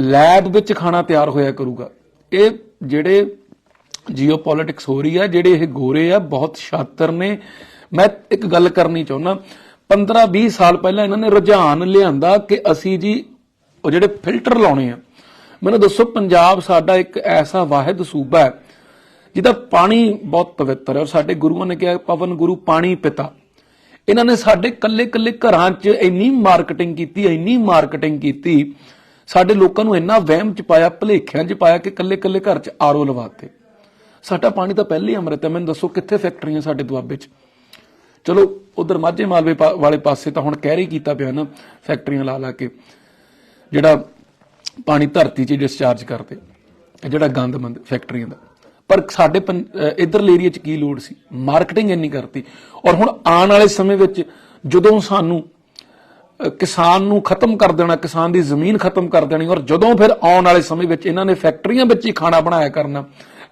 ਲੈਬ ਵਿੱਚ ਖਾਣਾ ਤਿਆਰ ਹੋਇਆ ਕਰੂਗਾ। ਇਹ ਜਿਹੜੇ ਜੀਓ ਪੋਲਿਟਿਕਸ ਹੋ ਰਹੀ ਹੈ ਜਿਹੜੇ ਇਹ ਗੋਰੇ ਆ, ਬਹੁਤ ਸ਼ਾਤਰ ਨੇ। ਮੈਂ ਇੱਕ ਗੱਲ ਕਰਨੀ ਚਾਹੁੰਦਾ 15 20 ਸਾਲ ਪਹਿਲਾਂ ਇਹਨਾਂ ਨੇ ਰੁਝਾਨ ਲਿਆਂਦਾ ਕਿ ਅਸੀਂ ਜੀ ਉਹ ਜਿਹੜੇ ਫਿਲਟਰ ਲਾਉਣੇ ਆ। ਮੈਨੂੰ ਦੱਸੋ, ਪੰਜਾਬ ਸਾਡਾ ਇੱਕ ਐਸਾ ਵਾਹਿਦ ਸੂਬਾ ਹੈ, ਜਿਹਦਾ ਪਾਣੀ ਬਹੁਤ ਪਵਿੱਤਰ ਹੈ। ਔਰ ਸਾਡੇ ਗੁਰੂਆਂ ਨੇ ਕਿਹਾ, ਪਵਨ ਗੁਰੂ ਪਾਣੀ ਪਿਤਾ। ਇਹਨਾਂ ਨੇ ਸਾਡੇ ਕੱਲੇ ਕੱਲੇ ਘਰਾਂ 'ਚ ਇੰਨੀ ਮਾਰਕੀਟਿੰਗ ਕੀਤੀ, ਇੰਨੀ ਮਾਰਕੀਟਿੰਗ ਕੀਤੀ, ਸਾਡੇ ਲੋਕਾਂ ਨੂੰ ਇੰਨਾ ਵਹਿਮ 'ਚ ਪਾਇਆ, ਭਲੇਖਿਆਂ 'ਚ ਪਾਇਆ ਕਿ ਕੱਲੇ ਕੱਲੇ ਘਰ 'ਚ ਆਰਓ ਲਵਾਤੇ। ਸਾਡਾ ਪਾਣੀ ਤਾਂ ਪਹਿਲੇ ਅੰਮ੍ਰਿਤ ਹੈ, ਮੈਨੂੰ ਦੱਸੋ ਕਿੱਥੇ ਫੈਕਟਰੀਆਂ ਸਾਡੇ ਦੁਆਬੇ 'ਚ? ਚਲੋ, ਉਧਰ ਮਾਝੇ ਮਾਲਵੇ ਪਾ- ਵਾਲੇ ਪਾਸੇ ਤਾਂ ਹੁਣ ਕਹਿ ਰਹੀ ਕੀਤਾ ਪਿਆ ਨਾ ਫੈਕਟਰੀਆਂ ਲਾ ਲਾ ਕੇ, ਜਿਹੜਾ ਪਾਣੀ ਧਰਤੀ 'ਚ ਡਿਸਚਾਰਜ ਕਰਦੇ, ਜਿਹੜਾ ਗੰਦ ਮੰਦ ਫੈਕਟਰੀਆਂ ਦਾ। ਪਰ ਸਾਡੇ ਪੰ- ਇੱਧਰਲੇ ਏਰੀਆ 'ਚ ਕੀ ਲੋੜ ਸੀ? ਮਾਰਕੀਟਿੰਗ ਇੰਨੀ ਕਰਤੀ। ਔਰ ਹੁਣ ਆਉਣ ਵਾਲੇ ਸਮੇਂ ਵਿੱਚ ਜਦੋਂ ਸਾਨੂੰ ਕਿਸਾਨ ਨੂੰ ਖਤਮ ਕਰ ਦੇਣਾ, ਕਿਸਾਨ ਦੀ ਜ਼ਮੀਨ ਖਤਮ ਕਰ ਦੇਣੀ, ਔਰ ਜਦੋਂ ਫਿਰ ਆਉਣ ਵਾਲੇ ਸਮੇਂ ਵਿੱਚ ਇਹਨਾਂ ਨੇ ਫੈਕਟਰੀਆਂ ਵਿੱਚ ਹੀ ਖਾਣਾ ਬਣਾਇਆ ਕਰਨਾ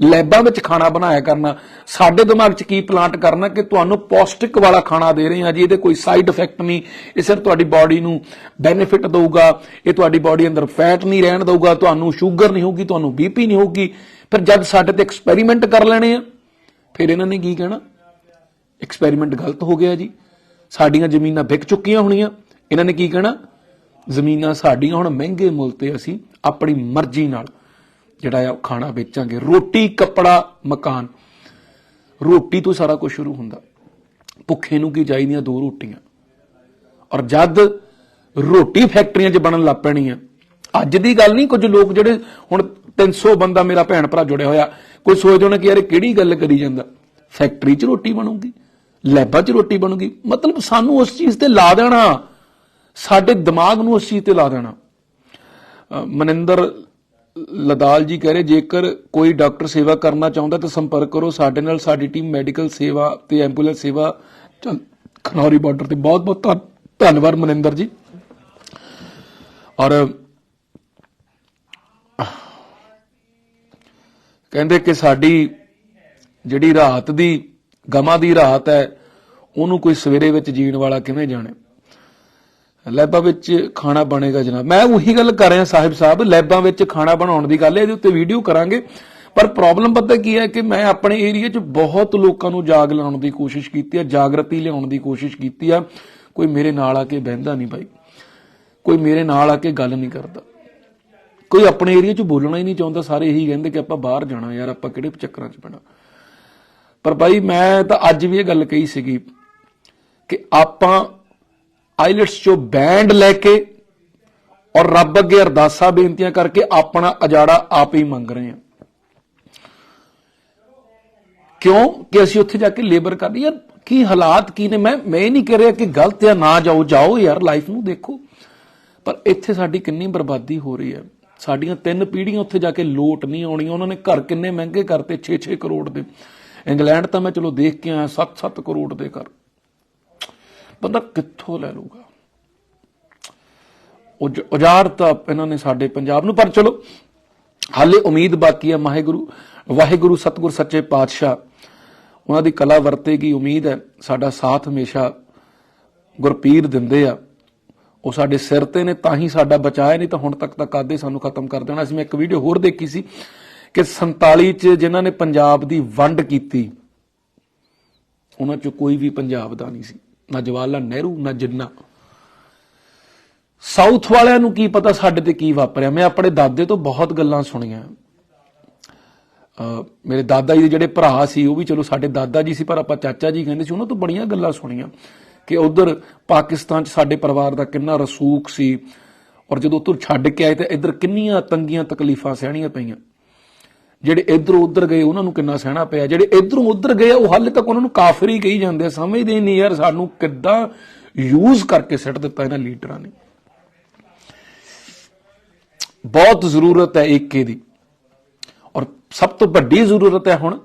ਲੈਬਾਂ ਵਿੱਚ ਖਾਣਾ ਬਣਾਇਆ ਕਰਨਾ, ਸਾਡੇ ਦਿਮਾਗ 'ਚ ਕੀ ਪਲਾਂਟ ਕਰਨਾ ਕਿ ਤੁਹਾਨੂੰ ਪੌਸ਼ਟਿਕ ਵਾਲਾ ਖਾਣਾ ਦੇ ਰਹੇ ਹਾਂ ਜੀ, ਇਹਦੇ ਕੋਈ ਸਾਈਡ ਇਫੈਕਟ ਨਹੀਂ, ਇਹ ਸਿਰ ਤੁਹਾਡੀ ਬਾਡੀ ਨੂੰ ਬੈਨੀਫਿਟ ਦੇਊਗਾ, ਇਹ ਤੁਹਾਡੀ ਬਾਡੀ ਅੰਦਰ ਫੈਟ ਨਹੀਂ ਰਹਿਣ ਦਊਗਾ, ਤੁਹਾਨੂੰ ਸ਼ੂਗਰ ਨਹੀਂ ਹੋਊਗੀ, ਤੁਹਾਨੂੰ ਬੀਪੀ ਨਹੀਂ ਹੋਊਗੀ, ਫਿਰ ਜਦ ਸਾਡੇ ਤੇ ਐਕਸਪੈਰੀਮੈਂਟ ਕਰ ਲੈਣੇ ਆ, ਫਿਰ ਇਹਨਾਂ ਨੇ ਕੀ ਕਹਿਣਾ? ਐਕਸਪੈਰੀਮੈਂਟ ਗਲਤ ਹੋ ਗਿਆ ਜੀ, ਸਾਡੀਆਂ ਜ਼ਮੀਨਾਂ ਵਿਕ ਚੁੱਕੀਆਂ ਹੋਣੀਆਂ, ਇਹਨਾਂ ਨੇ ਕੀ ਕਹਿਣਾ? ਜ਼ਮੀਨਾਂ ਸਾਡੀਆਂ ਹੁਣ ਮਹਿੰਗੇ ਮੁੱਲ ਤੇ ਅਸੀਂ ਆਪਣੀ ਮਰਜ਼ੀ ਨਾਲ ਜਿਹੜਾ ਆ ਖਾਣਾ ਵੇਚਾਂਗੇ। ਰੋਟੀ, ਕੱਪੜਾ, ਮਕਾਨ। ਰੋਟੀ ਤੋਂ ਸਾਰਾ ਕੁਝ ਸ਼ੁਰੂ ਹੁੰਦਾ। ਭੁੱਖੇ ਨੂੰ ਕੀ ਚਾਹੀਦੀਆਂ ਦੋ ਰੋਟੀਆਂ? ਔਰ ਜਦ ਰੋਟੀ ਫੈਕਟਰੀਆਂ 'ਚ ਬਣਨ ਲੱਗ ਪੈਣੀਆਂ ਅੱਜ ਦੀ ਗੱਲ ਨਹੀਂ, ਕੁਝ ਲੋਕ ਜਿਹੜੇ ਹੁਣ 300 ਬੰਦਾ ਮੇਰਾ ਭੈਣ ਭਰਾ ਜੁੜਿਆ ਹੋਇਆ, ਕੋਈ ਸੋਚਦੇ ਹੋਣੇ ਕਿ ਯਾਰ ਇਹ ਕਿਹੜੀ ਗੱਲ ਕਰੀ ਜਾਂਦਾ? ਫੈਕਟਰੀ 'ਚ ਰੋਟੀ ਬਣੂਗੀ, ਲੈਬਾਂ 'ਚ ਰੋਟੀ ਬਣੂਗੀ। ਮਤਲਬ ਸਾਨੂੰ ਉਸ ਚੀਜ਼ ਤੇ ਲਾ ਦੇਣਾ। ਸਾਡੇ ਦਿਮਾਗ ਨੂੰ ਉਸ ਚੀਜ਼ ਤੇ ਲਾ ਦੇਣਾ। ਮਨਿੰਦਰ ਲਦਾਲ ਜੀ ਕਹਿ ਰਹੇ, ਜੇਕਰ ਕੋਈ ਡਾਕਟਰ ਸੇਵਾ ਕਰਨਾ ਚਾਹੁੰਦਾ ਤਾਂ ਸੰਪਰਕ ਕਰੋ ਸਾਡੇ ਨਾਲ, ਸਾਡੀ ਟੀਮ ਮੈਡੀਕਲ ਸੇਵਾ ਤੇ ਐਂਬੂਲੈਂਸ ਸੇਵਾ ਖਨੌਰੀ ਬਾਰਡਰ ਤੇ। ਬਹੁਤ ਬਹੁਤ ਧੰਨਵਾਦ ਮਨਿੰਦਰ ਜੀ। ਔਰ ਕਹਿੰਦੇ ਕਿ ਸਾਡੀ ਜਿਹੜੀ ਰਾਤ ਦੀ, ਗਮਾਂ ਦੀ ਰਾਤ ਹੈ, ਉਹਨੂੰ ਕੋਈ ਸਵੇਰੇ ਵਿੱਚ ਜੀਣ ਵਾਲਾ ਕਿਵੇਂ ਜਾਣੇ? ਲੈਬਾਂ ਵਿੱਚ ਖਾਣਾ ਬਣੇਗਾ ਜਨਾਬ। ਮੈਂ ਉਹੀ ਗੱਲ ਕਰ ਰਿਹਾ ਸਾਹਿਬ ਸਾਹਿਬ, ਲੈਬਾਂ ਵਿੱਚ ਖਾਣਾ ਬਣਾਉਣ ਦੀ ਗੱਲ ਹੈ, ਇਹਦੇ ਉੱਤੇ ਵੀਡੀਓ ਕਰਾਂਗੇ। ਪਰ ਪ੍ਰੋਬਲਮ ਪਤਾ ਕੀ ਹੈ ਕਿ ਮੈਂ ਆਪਣੇ ਏਰੀਆ 'ਚ ਬਹੁਤ ਲੋਕਾਂ ਨੂੰ ਜਾਗ ਲਾਉਣ ਦੀ ਕੋਸ਼ਿਸ਼ ਕੀਤੀ ਹੈ ਜਾਗਰਤੀ ਲਿਆਉਣ ਦੀ ਕੋਸ਼ਿਸ਼ ਕੀਤੀ ਆ। ਕੋਈ ਮੇਰੇ ਨਾਲ ਆ ਕੇ ਬਹਿੰਦਾ ਨਹੀਂ ਭਾਈ। ਕੋਈ ਮੇਰੇ ਨਾਲ ਆ ਕੇ ਗੱਲ ਨਹੀਂ ਕਰਦਾ। ਕੋਈ ਆਪਣੇ ਏਰੀਆ 'ਚ ਬੋਲਣਾ ਹੀ ਨਹੀਂ ਚਾਹੁੰਦਾ। ਸਾਰੇ ਇਹੀ ਕਹਿੰਦੇ ਕਿ ਆਪਾਂ ਬਾਹਰ ਜਾਣਾ ਯਾਰ, ਆਪਾਂ ਕਿਹੜੇ ਚੱਕਰਾਂ 'ਚ ਪੈਣਾ। ਪਰ ਭਾਈ ਮੈਂ ਤਾਂ ਅੱਜ ਵੀ ਇਹ ਗੱਲ ਕਹੀ ਸੀਗੀ ਕਿ ਆਪਾਂ ਆਈਲਟਸ ਚੋਂ ਬੈਂਡ ਲੈ ਕੇ ਔਰ ਰੱਬ ਅੱਗੇ ਅਰਦਾਸਾਂ ਬੇਨਤੀਆਂ ਕਰਕੇ ਆਪਣਾ ਅਜਾੜਾ ਆਪ ਹੀ ਮੰਗ ਰਹੇ ਹਾਂ। ਕਿਉਂ ਕਿ ਅਸੀਂ ਉੱਥੇ ਜਾ ਕੇ ਲੇਬਰ ਕਰਨੀ ਯਾਰ, ਕੀ ਹਾਲਾਤ ਕੀ ਨੇ? ਮੈਂ ਮੈਂ ਇਹ ਨਹੀਂ ਕਹਿ ਰਿਹਾ ਕਿ ਗਲਤ ਹੈ ਨਾ ਜਾਓ ਜਾਓ ਯਾਰ ਲਾਈਫ ਨੂੰ ਦੇਖੋ। ਪਰ ਇੱਥੇ ਸਾਡੀ ਕਿੰਨੀ ਬਰਬਾਦੀ ਹੋ ਰਹੀ ਹੈ। ਸਾਡੀਆਂ ਤਿੰਨ ਪੀੜ੍ਹੀਆਂ ਉੱਥੇ ਜਾ ਕੇ ਲੋਟ ਨਹੀਂ ਆਉਣੀਆਂ। ਉਹਨਾਂ ਨੇ ਘਰ ਕਿੰਨੇ ਮਹਿੰਗੇ ਕਰਤੇ? 6-6 ਕਰੋੜ ਦੇ। ਇੰਗਲੈਂਡ ਤਾਂ ਮੈਂ ਚਲੋ ਦੇਖ ਕੇ ਆਇਆ 7-7 ਕਰੋੜ ਦੇ ਘਰ। ਬੰਦਾ ਕਿੱਥੋਂ ਲੈ ਲੂਗਾ ਉਜ- ਉਜਾੜ ਤਾਂ ਇਹਨਾਂ ਨੇ ਸਾਡੇ ਪੰਜਾਬ ਨੂੰ, ਪਰ ਚਲੋ, ਹਾਲੇ ਉਮੀਦ ਬਾਕੀ ਹੈ ਵਾਹਿਗੁਰੂ ਵਾਹਿਗੁਰੂ, ਸਤਿਗੁਰ, ਸੱਚੇ ਪਾਤਸ਼ਾਹ। ਉਹਨਾਂ ਦੀ ਕਲਾ ਵਰਤੇਗੀ, ਉਮੀਦ ਹੈ, ਸਾਡਾ ਸਾਥ ਹਮੇਸ਼ਾ ਗੁਰਪੀਰ ਦਿੰਦੇ ਆ। ਉਹ ਸਾਡੇ ਸਿਰ ਤੇ ਨੇ, ਤਾਂ ਹੀ ਸਾਡਾ ਬਚਾਇਆ ਨਹੀਂ ਤਾਂ ਹੁਣ ਤੱਕ ਤਾਂ ਕਾਦੇ ਸਾਨੂੰ ਖਤਮ ਕਰ ਦੇਣਾ। ਸੀ ਮੈਂ ਇੱਕ ਵੀਡੀਓ ਹੋਰ ਦੇਖੀ ਸੀ ਕਿ 47 ਚ ਜਿਨ੍ਹਾਂ ਨੇ ਪੰਜਾਬ ਦੀ ਵੰਡ ਕੀਤੀ, ਉਹਨਾਂ 'ਚੋਂ ਕੋਈ ਵੀ ਪੰਜਾਬ ਦਾ ਨਹੀਂ ਸੀ। ਨਾ ਜਵਾਹਰ ਲਾਲ ਨਹਿਰੂ, ਨਾ ਜਿੰਨਾ। ਸਾਊਥ ਵਾਲਿਆਂ ਨੂੰ ਕੀ ਪਤਾ ਸਾਡੇ ਤੇ ਕੀ ਵਾਪਰਿਆ? ਮੈਂ ਆਪਣੇ ਦਾਦੇ ਤੋਂ ਬਹੁਤ ਗੱਲਾਂ ਸੁਣੀਆਂ। ਮੇਰੇ ਦਾਦਾ ਜੀ ਦੇ ਜਿਹੜੇ ਭਰਾ ਸੀ, ਉਹ ਵੀ ਚਲੋ ਸਾਡੇ ਦਾਦਾ ਜੀ ਸੀ, ਪਰ ਆਪਾਂ ਚਾਚਾ ਜੀ ਕਹਿੰਦੇ ਸੀ, ਉਹਨਾਂ ਤੋਂ ਬੜੀਆਂ ਗੱਲਾਂ ਸੁਣੀਆਂ ਕਿ ਉਧਰ ਪਾਕਿਸਤਾਨ 'ਚ ਸਾਡੇ ਪਰਿਵਾਰ ਦਾ ਕਿੰਨਾ ਰਸੂਖ ਸੀ ਔਰ ਜਦੋਂ ਉੱਧਰ ਛੱਡ ਕੇ ਆਏ ਤਾਂ ਇੱਧਰ ਕਿੰਨੀਆਂ ਤੰਗੀਆਂ, ਤਕਲੀਫਾਂ ਸਹਿਣੀਆਂ ਪਈਆਂ। ਜਿਹੜੇ ਇਧਰੋਂ ਉਧਰ ਗਏ, ਉਹਨਾਂ ਨੂੰ ਕਿੰਨਾ ਸਹਿਣਾ ਪਿਆ? ਜਿਹੜੇ ਇਧਰੋਂ ਉਧਰ ਗਏ ਉਹ ਹਾਲੇ ਤੱਕ ਉਹਨਾਂ ਨੂੰ ਕਾਫਰ ਹੀ ਕਹੀ ਜਾਂਦੇ ਆ, ਸਮਝਦੇ ਨਹੀਂ ਯਾਰ ਸਾਨੂੰ ਕਿੱਦਾਂ ਯੂਜ਼ ਕਰਕੇ ਸਿੱਟ ਦਿੱਤਾ ਇਹਨਾਂ ਲੀਡਰਾਂ ਨੇ। ਬਹੁਤ ਜ਼ਰੂਰਤ ਹੈ ਏਕੇ ਦੀ ਔਰ ਸਭ ਤੋਂ ਵੱਡੀ ਜ਼ਰੂਰਤ ਹੈ ਹੁਣ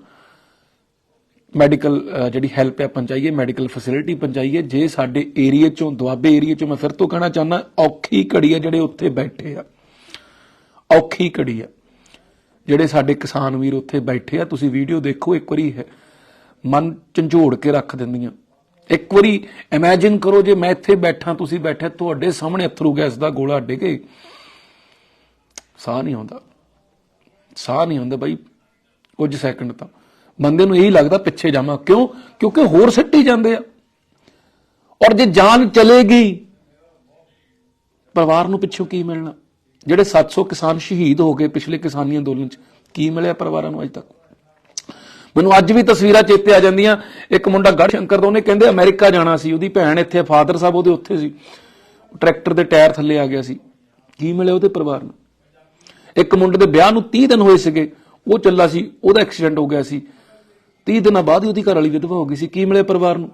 ਮੈਡੀਕਲ ਜਿਹੜੀ ਹੈਲਪ ਹੈ ਪਹੁੰਚਾਈਏ ਮੈਡੀਕਲ ਫੈਸਿਲਿਟੀ ਪਹੁੰਚਾਈਏ ਜੇ ਸਾਡੇ ਏਰੀਆ ਚੋਂ, ਦੁਆਬੇ ਏਰੀਆ ਚੋਂ ਮੈਂ ਫਿਰ ਤੋਂ ਕਹਿਣਾ ਚਾਹੁੰਦਾ, ਔਖੀ ਘੜੀ ਹੈ ਜਿਹੜੇ ਉੱਥੇ ਬੈਠੇ ਆ। ਔਖੀ ਘੜੀ ਆ ਜਿਹੜੇ ਸਾਡੇ ਕਿਸਾਨ ਵੀਰ ਉੱਥੇ ਬੈਠੇ ਆ, ਤੁਸੀਂ ਵੀਡੀਓ ਦੇਖੋ, ਇੱਕ ਵਾਰੀ ਹੈ ਮਨ ਝੰਜੋੜ ਕੇ ਰੱਖ ਦਿੰਦੀਆਂ। ਇੱਕ ਵਾਰੀ ਇਮੇਜਿਨ ਕਰੋ ਜੇ ਮੈਂ ਇੱਥੇ ਬੈਠਾ, ਤੁਸੀਂ ਬੈਠੇ, ਤੁਹਾਡੇ ਸਾਹਮਣੇ ਅਥਰੂ ਗੈਸ ਦਾ ਗੋਲਾ ਡਿੱਗੇ ਸਾਹ ਨਹੀਂ ਆਉਂਦਾ। ਸਾਹ ਨਹੀਂ ਆਉਂਦਾ ਬਾਈ, ਕੁਝ ਸੈਕਿੰਡ ਤਾਂ। ਬੰਦੇ ਨੂੰ ਇਹੀ ਲੱਗਦਾ ਪਿੱਛੇ ਜਾਵਾਂ। ਕਿਉਂ? ਕਿਉਂਕਿ ਹੋਰ ਸਿੱਟੀ ਜਾਂਦੇ ਆ। ਔਰ ਜੇ ਜਾਨ ਚਲੇਗੀ, ਪਰਿਵਾਰ ਨੂੰ ਪਿੱਛੋਂ ਕੀ ਮਿਲਣਾ? ਜਿਹੜੇ 700 ਕਿਸਾਨ ਸ਼ਹੀਦ ਹੋ ਗਏ ਪਿਛਲੇ ਕਿਸਾਨੀ ਅੰਦੋਲਨ 'ਚ, ਕੀ ਮਿਲਿਆ ਪਰਿਵਾਰਾਂ ਨੂੰ ਅੱਜ ਤੱਕ? ਮੈਨੂੰ ਅੱਜ ਵੀ ਤਸਵੀਰਾਂ ਚੇਤੇ ਆ ਜਾਂਦੀਆਂ। ਇੱਕ ਮੁੰਡਾ ਗੜ ਸ਼ੰਕਰ ਦਾ, ਉਹਨੇ ਕਹਿੰਦੇ ਅਮਰੀਕਾ ਜਾਣਾ ਸੀ। ਉਹਦੀ ਭੈਣ ਇੱਥੇ, ਫਾਦਰ ਸਾਹਿਬ ਉਹਦੇ ਉੱਥੇ ਸੀ। ਟਰੈਕਟਰ ਦੇ ਟਾਇਰ ਥੱਲੇ ਆ ਗਿਆ ਸੀ। ਕੀ ਮਿਲਿਆ ਉਹਦੇ ਪਰਿਵਾਰ ਨੂੰ? ਇੱਕ ਮੁੰਡੇ ਦੇ ਵਿਆਹ ਨੂੰ 30 ਦਿਨ ਹੋਏ ਸੀਗੇ। ਉਹ ਚੱਲਾ ਸੀ, ਉਹਦਾ ਐਕਸੀਡੈਂਟ ਹੋ ਗਿਆ ਸੀ। 30 ਦਿਨਾਂ ਬਾਅਦ ਹੀ ਉਹਦੀ ਘਰ ਵਾਲੀ ਵਿਧਵਾ ਹੋ ਗਈ ਸੀ। ਕੀ ਮਿਲਿਆ ਪਰਿਵਾਰ ਨੂੰ?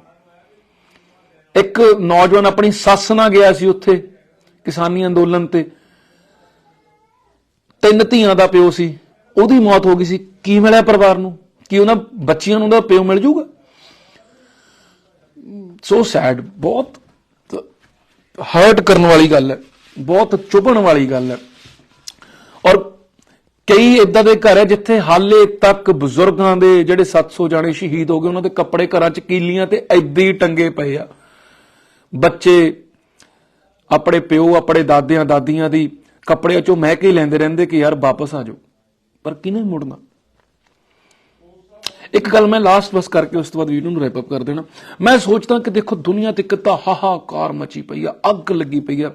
ਇੱਕ ਨੌਜਵਾਨ ਆਪਣੀ ਸੱਸ ਨਾਲ ਗਿਆ ਸੀ ਉੱਥੇ ਕਿਸਾਨੀ ਅੰਦੋਲਨ ਤੇ। ਤਿੰਨ ਧੀਆਂ ਦਾ ਪਿਓ ਸੀ, ਉਹਦੀ ਮੌਤ ਹੋ ਗਈ ਸੀ। ਕੀ ਮਿਲਿਆ ਪਰਿਵਾਰ ਨੂੰ? ਕੀ ਉਹਨਾਂ ਬੱਚੀਆਂ ਨੂੰ ਉਹਦਾ ਪਿਓ ਮਿਲ ਜਾਊਗਾ? ਸੋ ਸੈਡ ਬਹੁਤ ਹਰਟ ਕਰਨ ਵਾਲੀ ਗੱਲ ਹੈ, ਬਹੁਤ ਚੁਭਣ ਵਾਲੀ ਗੱਲ ਹੈ। ਔਰ ਕਈ ਇਦਾਂ ਦੇ ਘਰ ਹੈ ਜਿੱਥੇ ਹਾਲੇ ਤੱਕ ਬਜ਼ੁਰਗਾਂ ਦੇ ਜਿਹੜੇ 700 ਜਾਣੇ ਸ਼ਹੀਦ ਹੋ ਗਏ, ਉਹਨਾਂ ਦੇ ਕੱਪੜੇ ਘਰਾਂ 'ਚ ਕੀਲੀਆਂ ਤੇ ਐਦਾਂ ਹੀ ਟੰਗੇ ਪਏ ਆ। ਬੱਚੇ, ਆਪਣੇ ਪਿਓ, ਆਪਣੇ ਦਾਦਿਆਂ, ਦਾਦੀਆਂ ਦੀ ਕੱਪੜੇ 'ਚੋਂ ਮਹਿ ਕੇ ਹੀ ਲੈਂਦੇ ਰਹਿੰਦੇ ਕਿ ਯਾਰ ਵਾਪਸ ਆ ਜਾਓ। ਪਰ ਕਿਹਨੇ ਮੁੜਨਾ? ਇੱਕ ਗੱਲ ਮੈਂ ਲਾਸਟ ਬਸ ਕਰਕੇ ਉਸ ਤੋਂ ਬਾਅਦ ਵੀਡੀਓ ਨੂੰ ਰੈਪ ਅਪ ਕਰ ਦੇਣਾ। ਮੈਂ ਸੋਚਦਾ ਕਿ ਦੇਖੋ ਦੁਨੀਆ ਤੇ ਕਿਤਾ ਹਾਹਾਕਾਰ ਮਚੀ ਪਈ ਆ, ਅੱਗ ਲੱਗੀ ਪਈ ਆ।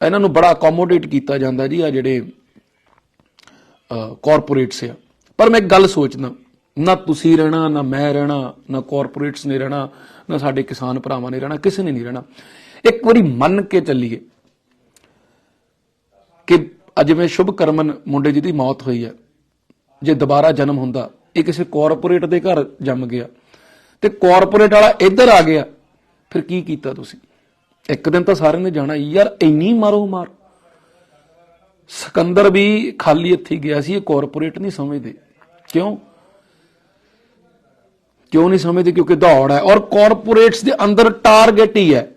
ਇਹਨਾਂ ਨੂੰ ਬੜਾ ਅਕੋਮੋਡੇਟ ਕੀਤਾ ਜਾਂਦਾ ਜੀ ਆ ਜਿਹੜੇ ਕਾਰਪੋਰੇਟਸ ਆ। ਪਰ ਮੈਂ ਇੱਕ ਗੱਲ ਸੋਚਦਾ, ਨਾ ਤੁਸੀਂ ਰਹਿਣਾ, ਨਾ ਮੈਂ ਰਹਿਣਾ, ਨਾ ਕਾਰਪੋਰੇਟਸ ਨੇ ਰਹਿਣਾ, ਨਾ ਸਾਡੇ ਕਿਸਾਨ ਭਰਾਵਾਂ ਨੇ ਰਹਿਣਾ, ਕਿਸੇ ਨੇ ਨਹੀਂ ਰਹਿਣਾ। ਇੱਕ ਵਾਰੀ ਮੰਨ ਕੇ ਚੱਲੀਏ ਕਿ ਅੱਜ ਮੈਂ ਸ਼ੁਭ ਕਰਮਨ ਮੁੰਡੇ ਜੀ ਦੀ ਮੌਤ ਹੋਈ ਹੈ, ਜੇ ਦੁਬਾਰਾ ਜਨਮ ਹੁੰਦਾ, ਇਹ ਕਿਸੇ ਕਾਰਪੋਰੇਟ ਦੇ ਘਰ ਜੰਮ ਗਿਆ, ਤੇ ਕਾਰਪੋਰੇਟ ਵਾਲਾ ਇੱਧਰ ਆ ਗਿਆ, ਫਿਰ ਕੀ ਕੀਤਾ ਤੁਸੀਂ? ਇੱਕ ਦਿਨ ਤਾਂ ਸਾਰਿਆਂ ਨੇ ਜਾਣਾ, ਯਾਰ ਇੰਨੀ ਮਾਰੋ ਮਾਰ। ਸਿਕੰਦਰ ਵੀ ਖਾਲੀ ਇੱਥੇ ਗਿਆ ਸੀ, ਇਹ ਕਾਰਪੋਰੇਟ ਨਹੀਂ ਸਮਝਦੇ। ਕਿਉਂ? ਕਿਉਂ ਨਹੀਂ ਸਮਝਦੇ? ਕਿਉਂਕਿ ਦੌੜ ਹੈ, ਔਰ ਕਾਰਪੋਰੇਟਸ ਦੇ ਅੰਦਰ ਟਾਰਗੇਟ ਹੀ ਹੈ।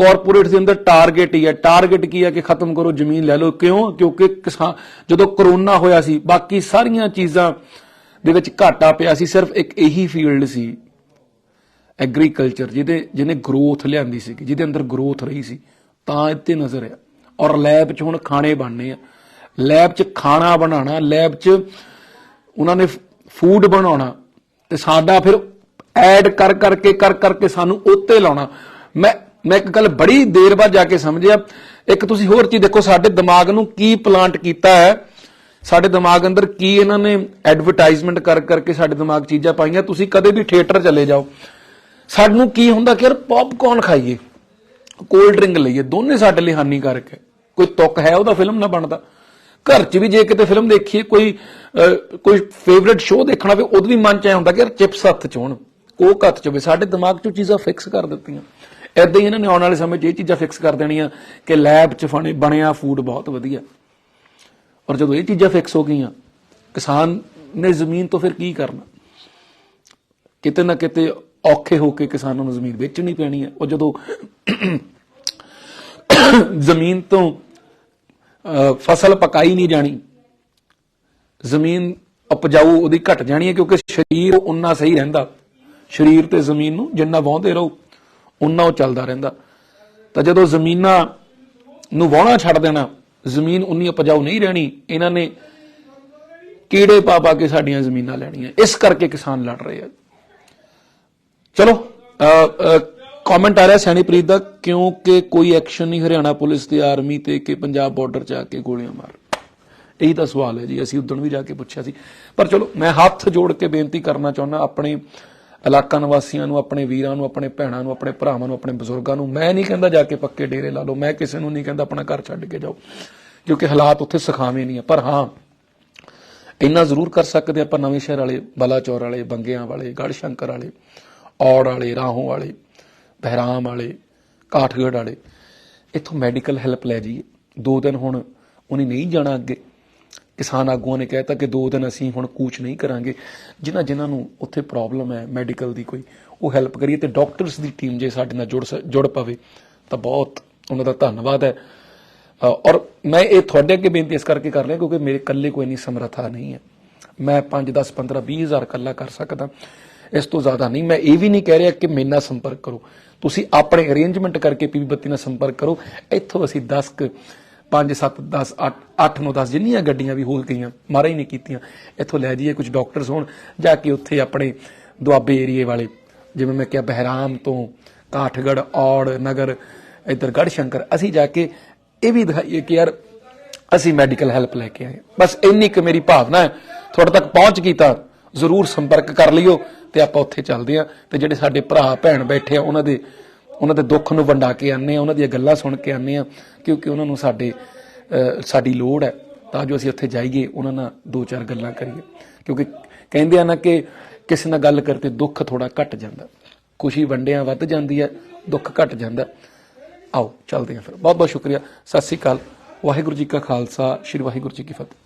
ਕਾਰਪੋਰੇਟ ਦੇ ਅੰਦਰ ਟਾਰਗੇਟ ਹੀ ਹੈ। ਟਾਰਗੇਟ ਕੀ ਹੈ ਕਿ ਖਤਮ ਕਰੋ, ਜ਼ਮੀਨ ਲੈ ਲਓ। ਕਿਉਂ? ਕਿਉਂਕਿ ਕਿਸਾਨ ਜਦੋਂ ਕਰੋਨਾ ਹੋਇਆ ਸੀ, ਬਾਕੀ ਸਾਰੀਆਂ ਚੀਜ਼ਾਂ ਦੇ ਵਿੱਚ ਘਾਟਾ ਪਿਆ ਸੀ। ਸਿਰਫ ਇੱਕ ਇਹੀ ਫੀਲਡ ਸੀ ਐਗਰੀਕਲਚਰ ਜਿਹਦੇ ਜਿਹਨੇ ਗਰੋਥ ਲਿਆਂਦੀ ਸੀ, ਜਿਹਦੇ ਅੰਦਰ ਗਰੋਥ ਰਹੀ ਸੀ। ਤਾਂ ਇੱਥੇ ਨਜ਼ਰ ਆ ਔਰ ਲੈਬ 'ਚ ਹੁਣ ਖਾਣੇ ਬਣਨੇ ਆ। ਲੈਬ 'ਚ ਖਾਣਾ ਬਣਾਉਣਾ ਲੈਬ 'ਚ ਉਹਨਾਂ ਨੇ ਫੂਡ ਬਣਾਉਣਾ। ਤੇ ਸਾਡਾ ਫਿਰ ਐਡ ਕਰ ਕਰਕੇ ਕਰ ਕਰਕੇ ਸਾਨੂੰ ਉੱਤੇ ਲਾਉਣਾ। ਮੈਂ ਮੈਂ ਇੱਕ ਗੱਲ ਬੜੀ ਦੇਰ ਬਾਅਦ ਜਾ ਕੇ ਸਮਝਿਆ। ਇੱਕ ਤੁਸੀਂ ਹੋਰ ਚੀਜ਼ ਦੇਖੋ, ਸਾਡੇ ਦਿਮਾਗ ਨੂੰ ਕੀ ਪਲਾਂਟ ਕੀਤਾ ਹੈ? ਸਾਡੇ ਦਿਮਾਗ ਅੰਦਰ ਕੀ ਇਹਨਾਂ ਨੇ ਐਡਵਰਟਾਈਜ਼ਮੈਂਟ ਕਰ ਕਰਕੇ ਸਾਡੇ ਦਿਮਾਗ ਚੀਜ਼ਾਂ ਪਾਈਆਂ? ਤੁਸੀਂ ਕਦੇ ਵੀ ਥੀਏਟਰ ਚਲੇ ਜਾਓ। ਸਾਨੂੰ ਕੀ ਹੁੰਦਾ ਕਿ ਯਾਰ ਪੌਪਕੌਰਨ ਖਾਈਏ ਕੋਲਡ ਡਰਿੰਕ ਲਈਏ, ਦੋਨੇ ਸਾਡੇ ਲਈ ਹਾਨੀਕਾਰਕ ਹੈ। ਕੋਈ ਤੁਕ ਹੈ ਉਹਦਾ ਫਿਲਮ ਨਾ ਬਣਦਾ। ਘਰ 'ਚ ਵੀ ਜੇ ਕਿਤੇ ਫਿਲਮ ਦੇਖੀਏ, ਕੋਈ ਕੋਈ ਫੇਵਰਿਟ ਸ਼ੋਅ ਦੇਖਣਾ ਹੋਵੇ ਉਦੋਂ ਵੀ ਮਨ 'ਚ ਐ ਹੁੰਦਾ ਕਿ ਯਾਰ ਚਿਪਸ ਹੱਥ 'ਚ ਹੋਣ ਕੋਕ ਹੱਥ 'ਚ ਹੋਵੇ, ਸਾਡੇ ਦਿਮਾਗ 'ਚੋਂ ਚੀਜ਼ਾਂ ਫਿਕਸ ਕਰ ਦਿੱਤੀਆਂ। ਐਦਾਂ ਹੀ ਇਹਨਾਂ ਨੇ ਆਉਣ ਵਾਲੇ ਸਮੇਂ 'ਚ ਇਹ ਚੀਜ਼ਾਂ ਫਿਕਸ ਕਰ ਦੇਣੀਆਂ ਕਿ ਲੈਬ 'ਚ ਫਣੇ, ਬਣਿਆ ਫੂਡ ਬਹੁਤ ਵਧੀਆ। ਔਰ ਜਦੋਂ ਇਹ ਚੀਜ਼ਾਂ ਫਿਕਸ ਹੋ ਗਈਆਂ, ਕਿਸਾਨ ਨੇ ਜ਼ਮੀਨ ਤੋਂ ਫਿਰ ਕੀ ਕਰਨਾ? ਕਿਤੇ ਨਾ ਕਿਤੇ ਔਖੇ ਹੋ ਕੇ ਕਿਸਾਨਾਂ ਨੂੰ ਜ਼ਮੀਨ ਵੇਚਣੀ ਪੈਣੀ ਹੈ। ਉਹ ਜਦੋਂ ਜ਼ਮੀਨ ਤੋਂ ਫਸਲ ਪਕਾਈ ਨਹੀਂ ਜਾਣੀ, ਜ਼ਮੀਨ ਉਪਜਾਊ ਉਹਦੀ ਘਟ ਜਾਣੀ ਹੈ ਕਿਉਂਕਿ ਸਰੀਰ ਉਨਾ ਸਹੀ ਰਹਿੰਦਾ। ਸਰੀਰ ਤੇ ਜ਼ਮੀਨ ਨੂੰ ਜਿੰਨਾ ਵਾਹੁੰਦੇ ਰਹੋ। ਉਨਾ ਉਹ ਚੱਲਦਾ ਰਹਿੰਦਾ। ਤਾਂ ਜਦੋਂ ਜ਼ਮੀਨਾਂ ਨੂੰ ਵਾਹੁਣਾ ਛੱਡ ਦੇਣਾ, ਜ਼ਮੀਨ ਉਨੀ ਉਪਜਾਊ ਨਹੀਂ ਰਹਿਣੀ, ਇਹਨਾਂ ਨੇ ਕੀੜੇ ਪਾ ਪਾ ਕੇ ਸਾਡੀਆਂ ਜ਼ਮੀਨਾਂ ਲੈਣੀਆਂ। ਇਸ ਕਰਕੇ ਕਿਸਾਨ ਲੜ ਰਹੇ ਆ। ਚਲੋ ਕਮੈਂਟ ਆ ਰਿਹਾ ਸੈਣੀਪ੍ਰੀਤ ਦਾ, ਕਿਉਂਕਿ ਕੋਈ ਐਕਸ਼ਨ ਨਹੀਂ, ਹਰਿਆਣਾ ਪੁਲਿਸ ਤੇ ਆਰਮੀ ਤੇ ਕਿ ਪੰਜਾਬ ਬਾਰਡਰ 'ਚ ਆ ਕੇ ਗੋਲੀਆਂ ਮਾਰ। ਇਹੀ ਤਾਂ ਸਵਾਲ ਹੈ ਜੀ, ਅਸੀਂ ਉਦੋਂ ਵੀ ਜਾ ਕੇ ਪੁੱਛਿਆ ਸੀ। ਪਰ ਚਲੋ, ਮੈਂ ਹੱਥ ਜੋੜ ਕੇ ਬੇਨਤੀ ਕਰਨਾ ਚਾਹੁੰਦਾ, ਆਪਣੇ ਇਲਾਕਾ ਨਿਵਾਸੀਆਂ ਨੂੰ, ਆਪਣੇ ਵੀਰਾਂ ਨੂੰ, ਆਪਣੇ ਭੈਣਾਂ ਨੂੰ, ਆਪਣੇ ਭਰਾਵਾਂ ਨੂੰ, ਆਪਣੇ ਬਜ਼ੁਰਗਾਂ ਨੂੰ ਮੈਂ ਨਹੀਂ ਕਹਿੰਦਾ ਜਾ ਕੇ ਪੱਕੇ ਡੇਰੇ ਲਾ ਲਓ, ਮੈਂ ਕਿਸੇ ਨੂੰ ਨਹੀਂ ਕਹਿੰਦਾ ਆਪਣਾ ਘਰ ਛੱਡ ਕੇ ਜਾਓ, ਕਿਉਂਕਿ ਹਾਲਾਤ ਉੱਥੇ ਸੁਖਾਵੇਂ ਨਹੀਂ ਆ। ਪਰ ਹਾਂ, ਇੰਨਾ ਜ਼ਰੂਰ ਕਰ ਸਕਦੇ ਆਪਾਂ ਨਵੇਂ ਸ਼ਹਿਰ ਵਾਲੇ, ਬਲਾਚੌਰ ਵਾਲੇ, ਬੰਗਿਆਂ ਵਾਲੇ ਗੜ੍ਹ ਸ਼ੰਕਰ ਵਾਲੇ, ਔੜ ਵਾਲੇ, ਰਾਹੋਂ ਵਾਲੇ, ਬਹਿਰਾਮ ਵਾਲੇ, ਕਾਠਗੜ੍ਹ ਵਾਲੇ। ਇੱਥੋਂ ਮੈਡੀਕਲ ਹੈਲਪ ਲੈ ਜਾਈਏ। ਦੋ ਦਿਨ ਹੁਣ, ਉਹਨੇ ਨਹੀਂ ਜਾਣਾ ਅੱਗੇ। ਕਿਸਾਨ ਆਗੂਆਂ ਨੇ ਕਹਿਤਾ ਕਿ ਦੋ ਦਿਨ ਅਸੀਂ ਹੁਣ ਕੂਚ ਨਹੀਂ ਕਰਾਂਗੇ। ਜਿਨ੍ਹਾਂ ਜਿਨ੍ਹਾਂ ਨੂੰ ਉੱਥੇ ਪ੍ਰੋਬਲਮ ਹੈ ਮੈਡੀਕਲ ਦੀ ਕੋਈ, ਉਹ ਹੈਲਪ ਕਰੀਏ ਤੇ ਡਾਕਟਰਸ ਦੀ ਟੀਮ ਜੇ ਸਾਡੇ ਨਾਲ ਜੁੜ ਸ- ਜੁੜ ਪਵੇ, ਤਾਂ ਬਹੁਤ ਉਹਨਾਂ ਦਾ ਧੰਨਵਾਦ ਹੈ। ਔਰ ਮੈਂ ਇਹ ਤੁਹਾਡੇ ਅੱਗੇ ਬੇਨਤੀ ਇਸ ਕਰਕੇ ਕਰ ਰਿਹਾ ਕਿਉਂਕਿ ਮੇਰੇ ਇਕੱਲੇ ਕੋਈ ਨਹੀਂ ਸਮਰੱਥਾ ਨਹੀਂ ਹੈ। ਮੈਂ 5 10 15 20 ਹਜ਼ਾਰ ਇਕੱਲਾ ਕਰ ਸਕਦਾ। ਇਸ ਤੋਂ ਜ਼ਿਆਦਾ ਨਹੀਂ। ਮੈਂ ਇਹ ਵੀ ਨਹੀਂ ਕਹਿ ਰਿਹਾ ਕਿ ਮੇਰੇ ਨਾਲ ਸੰਪਰਕ ਕਰੋ। ਤੁਸੀਂ ਆਪਣੇ ਅਰੇਂਜਮੈਂਟ ਕਰਕੇ ਪੀਵੀ ਬੱਤੀ ਨਾਲ ਸੰਪਰਕ ਕਰੋ। ਇੱਥੋਂ ਅਸੀਂ 10 ਕੁ 5 7 10 8 8 9 10 ਜਿੰਨੀਆਂ ਗੱਡੀਆਂ ਵੀ ਹੋ ਗਈਆਂ ਮਹਾਰਾਜ ਹੀ ਨਹੀਂ ਕੀਤੀਆਂ। ਇੱਥੋਂ ਲੈ ਜਾਈਏ ਕੁਝ ਡਾਕਟਰਸ ਹੋਣ, ਜਾ ਕੇ ਉੱਥੇ ਆਪਣੇ ਦੁਆਬੇ ਏਰੀਏ ਵਾਲੇ, ਜਿਵੇਂ ਮੈਂ ਕਿਹਾ ਬਹਿਰਾਮ ਤੋਂ ਕਾਠਗੜ ਔੜ, ਨਗਰ, ਇੱਧਰ ਗੜ ਸ਼ੰਕਰ ਅਸੀਂ ਜਾ ਕੇ ਇਹ ਵੀ ਦਿਖਾਈਏ ਕਿ ਯਾਰ ਅਸੀਂ ਮੈਡੀਕਲ ਹੈਲਪ ਲੈ ਕੇ ਆਏ। ਬਸ ਇੰਨੀ ਕੁ ਮੇਰੀ ਭਾਵਨਾ ਹੈ, ਤੁਹਾਡੇ ਤੱਕ ਪਹੁੰਚ ਕੀਤਾ ਜ਼ਰੂਰ ਸੰਪਰਕ ਕਰ ਲਿਓ ਤੇ ਆਪਾਂ ਉੱਥੇ ਚੱਲਦੇ ਆ ਤੇ ਜਿਹੜੇ ਸਾਡੇ ਭਰਾ, ਭੈਣ ਬੈਠੇ ਆ, ਉਹਨਾਂ ਦੇ ਉਹਨਾਂ ਦੇ ਦੁੱਖ ਨੂੰ ਵੰਡਾ ਕੇ ਆਨੇ ਆ ਉਹਨਾਂ ਦੀਆਂ ਗੱਲਾਂ ਸੁਣ ਕੇ ਆਨੇ ਆ ਕਿਉਂਕਿ ਉਹਨਾਂ ਨੂੰ ਸਾਡੇ ਸਾਡੀ ਲੋੜ ਹੈ। ਤਾਂ ਜੋ ਅਸੀਂ ਉੱਥੇ ਜਾਈਏ, ਉਹਨਾਂ ਨਾਲ ਦੋ ਚਾਰ ਗੱਲਾਂ ਕਰੀਏ। ਕਿਉਂਕਿ ਕਹਿੰਦੇ ਆ ਨਾ ਕਿ ਕਿਸੇ ਨਾਲ ਗੱਲ ਕਰਕੇ ਦੁੱਖ ਥੋੜਾ ਘਟ ਜਾਂਦਾ। ਖੁਸ਼ੀ ਵੰਡਿਆਂ ਵੱਧ ਜਾਂਦੀ ਹੈ, ਦੁੱਖ ਘਟ ਜਾਂਦਾ। ਆਓ, ਚੱਲਦੇ ਹਾਂ ਫਿਰ। ਬਹੁਤ ਬਹੁਤ ਸ਼ੁਕਰੀਆ। ਸਤਿ ਸ੍ਰੀ ਅਕਾਲ। ਵਾਹਿਗੁਰੂ ਜੀ ਕਾ ਖਾਲਸਾ, ਸ੍ਰੀ ਵਾਹਿਗੁਰੂ ਜੀ ਕੀ ਫਤਿਹ।